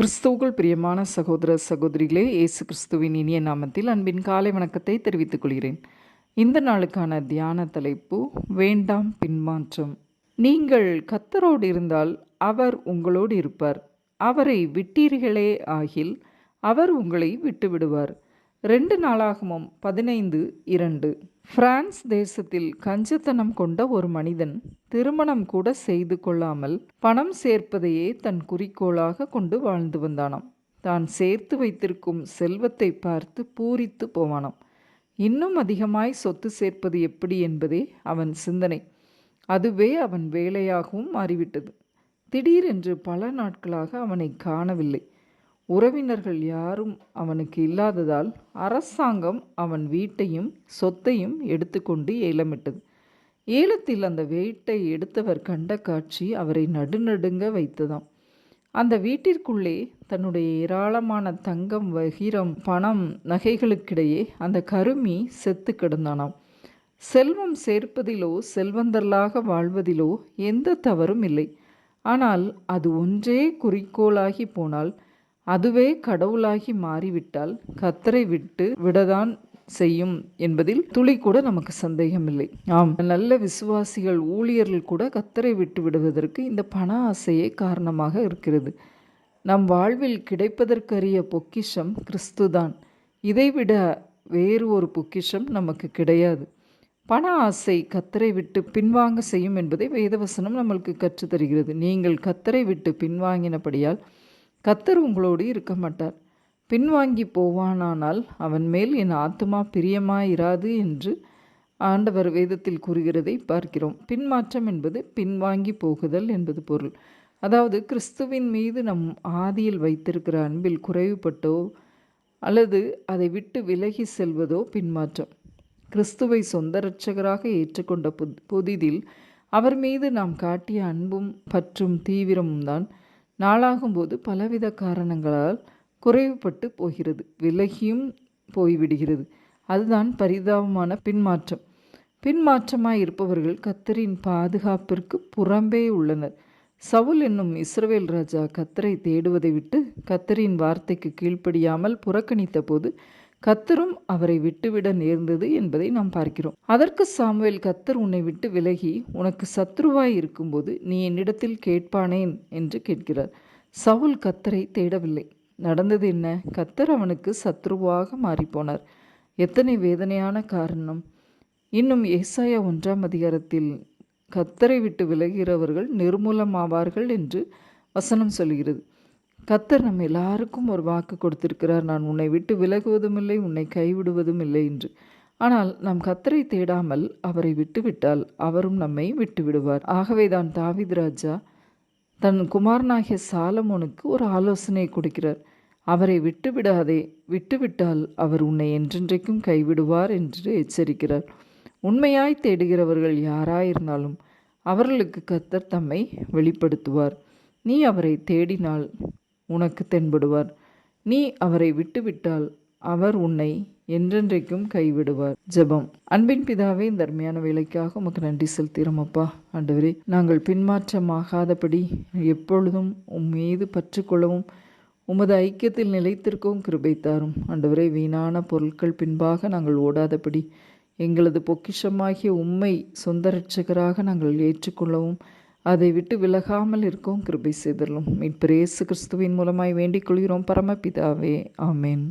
கிறிஸ்துவுக்குள் பிரியமான சகோதர சகோதரிகளே இயேசு கிறிஸ்துவின் இனிய நாமத்தில் அன்பின் காலை வணக்கத்தை தெரிவித்துக் கொள்கிறேன். இந்த நாளுக்கான தியான தலைப்பு வேண்டாம் பின்மாற்றம். நீங்கள் கத்தரோடு இருந்தால் அவர் உங்களோடு இருப்பார். அவரை விட்டீர்களே ஆகில் அவர் உங்களை விட்டுவிடுவார். ரெண்டு நாளாகமும் பதினைந்து இரண்டு. பிரான்ஸ் தேசத்தில் கஞ்சத்தனம் கொண்ட ஒரு மனிதன் திருமணம் கூட செய்து கொள்ளாமல் பணம் சேர்ப்பதையே தன் குறிக்கோளாக கொண்டு வாழ்ந்து வந்தானாம். தான் சேர்த்து வைத்திருக்கும் செல்வத்தை பார்த்து பூரித்து போவானாம். இன்னும் அதிகமாய் சொத்து சேர்ப்பது எப்படி என்பதே அவன் சிந்தனை. அதுவே அவன் வேலையாகவும் மாறிவிட்டது. திடீரென்று பல நாட்களாக அவனை காணவில்லை. உறவினர்கள் யாரும் அவனுக்கு இல்லாததால் அரசாங்கம் அவன் வீட்டையும் சொத்தையும் எடுத்துக்கொண்டு ஏலமிட்டது. ஏலத்தில் அந்த வீட்டை எடுத்தவர் கண்ட காட்சி அவரை நடுநடுங்க வைத்ததாம். அந்த வீட்டிற்குள்ளே தன்னுடைய ஏராளமான தங்கம் வகிரம் பணம் நகைகளுக்கிடையே அந்த கருமி செத்து கிடந்தானாம். செல்வம் சேர்ப்பதிலோ செல்வந்தர்களாக வாழ்வதிலோ எந்த தவறும் இல்லை. ஆனால் அது ஒன்றே குறிக்கோளாகி போனால் அதுவே கடவுளாகி மாறிவிட்டால் கத்தரை விட்டு விடதான் செய்யும் என்பதில் துளி கூட நமக்கு சந்தேகமில்லை. ஆம். நல்ல விசுவாசிகள் ஊழியர்கள் கூட கத்தரை விட்டு விடுவதற்கு இந்த பண ஆசையே காரணமாக இருக்கிறது. நம் வாழ்வில் கிடைப்பதற்கரிய பொக்கிஷம் கிறிஸ்துதான். இதைவிட வேறு ஒரு பொக்கிஷம் நமக்கு கிடையாது. பண ஆசை கத்தரை விட்டு பின்வாங்க செய்யும் என்பதை வேதவசனம் நம்மளுக்கு கற்றுத்தருகிறது. நீங்கள் கத்தரை விட்டு பின்வாங்கினபடியால் கத்தர் உங்களோடு இருக்க மாட்டார். பின்வாங்கி போவானானால் அவன் மேல் என் ஆத்மா பிரியமாயிராது என்று ஆண்டவர் வேதத்தில் கூறுகிறதை பார்க்கிறோம். பின்மாற்றம் என்பது பின்வாங்கி போகுதல் என்பது பொருள். அதாவது கிறிஸ்துவின் மீது நம் ஆதியில் வைத்திருக்கிற அன்பில் குறைவுபட்டோ அல்லது அதை விட்டு விலகி செல்வதோ பின்மாற்றம். கிறிஸ்துவை சொந்த இரட்சகராக ஏற்றுக்கொண்ட புத் புதிதில் அவர் மீது நாம் காட்டிய அன்பும் பற்றும் தீவிரமும் தான் நாளாகும்போது பலவித காரணங்களால் குறைவுபட்டு போகிறது. விலகியும் போய்விடுகிறது. அதுதான் பரிதாபமான பின்மாற்றம். பின்மாற்றமாய் இருப்பவர்கள் கத்தரின் பாதுகாப்பிற்கு புறம்பே உள்ளனர். சவுல் என்னும் இஸ்ரவேல் ராஜா கத்தரை தேடுவதை விட்டு கத்தரின் வார்த்தைக்கு கீழ்ப்படியாமல் புறக்கணித்த போது கத்தரும் அவரை விட்டுவிட நேர்ந்தது என்பதை நாம் பார்க்கிறோம். அதற்கு சாமுவேல் கத்தர் உன்னை விட்டு விலகி உனக்கு சத்ருவாய் இருக்கும்போது நீ என்னிடத்தில் கேட்பானேன்? என்று கேட்கிறார். சவுல் கத்தரை தேடவில்லை. நடந்தது என்ன? கத்தர் அவனுக்கு சத்ருவாக மாறிப்போனார். எத்தனை வேதனையான காரணம். இன்னும் ஏசாயா ஒன்றாம் அதிகாரத்தில் கத்தரை விட்டு விலகிறவர்கள் நிர்மூலமாவார்கள் என்று வசனம் சொல்கிறது. கத்தர் நம்ம எல்லாருக்கும் ஒரு வாக்கு கொடுத்திருக்கிறார். நான் உன்னை விட்டு விலகுவதும் இல்லை உன்னை கைவிடுவதும் இல்லை என்று. ஆனால் நாம் கத்தரை தேடாமல் அவரை விட்டுவிட்டால் அவரும் நம்மை விட்டு விடுவார் ஆகவே தான் தாவித் ராஜா தன் குமாரனாகிய சாலமோனுக்கு ஒரு ஆலோசனை கொடுக்கிறார். அவரை விட்டுவிடாதே விட்டுவிட்டால் அவர் உன்னை என்றென்றைக்கும் கைவிடுவார் என்று எச்சரிக்கிறார். உண்மையாய் தேடுகிறவர்கள் யாராயிருந்தாலும் அவர்களுக்கு கத்தர் தம்மை வெளிப்படுத்துவார். நீ அவரை தேடினால் உனக்கு தென்படுவார். நீ அவரை விட்டுவிட்டால் அவர் உன்னை என்றென்றைக்கும் கைவிடுவார். ஜெபம். அன்பின் பிதாவே இந்த அருமையான வேலைக்காக உமக்கு நன்றி செலுத்துகிறோம் அப்பா ஆண்டவரே நாங்கள் பின்மாற்றமாகாதபடி எப்பொழுதும் உம் மீது பற்றுக்கொள்ளவும் உமது ஐக்கியத்தில் நிலைத்திருக்கவும் கிருபை தாரும். ஆண்டவரே வீணான பொருட்கள் பின்பாக நாங்கள் ஓடாதபடி எங்களது பொக்கிஷமாகிய உம்மை சொந்த ரட்சகராக நாங்கள் ஏற்றுக்கொள்ளவும் அதை விட்டு விலகாமல் இருக்கவும் கிருபை செய்தரலும் மீட்பரேசு கிறிஸ்துவின் மூலமாய் வேண்டிக் கொள்கிறோம். பரமபிதாவே ஆமேன்.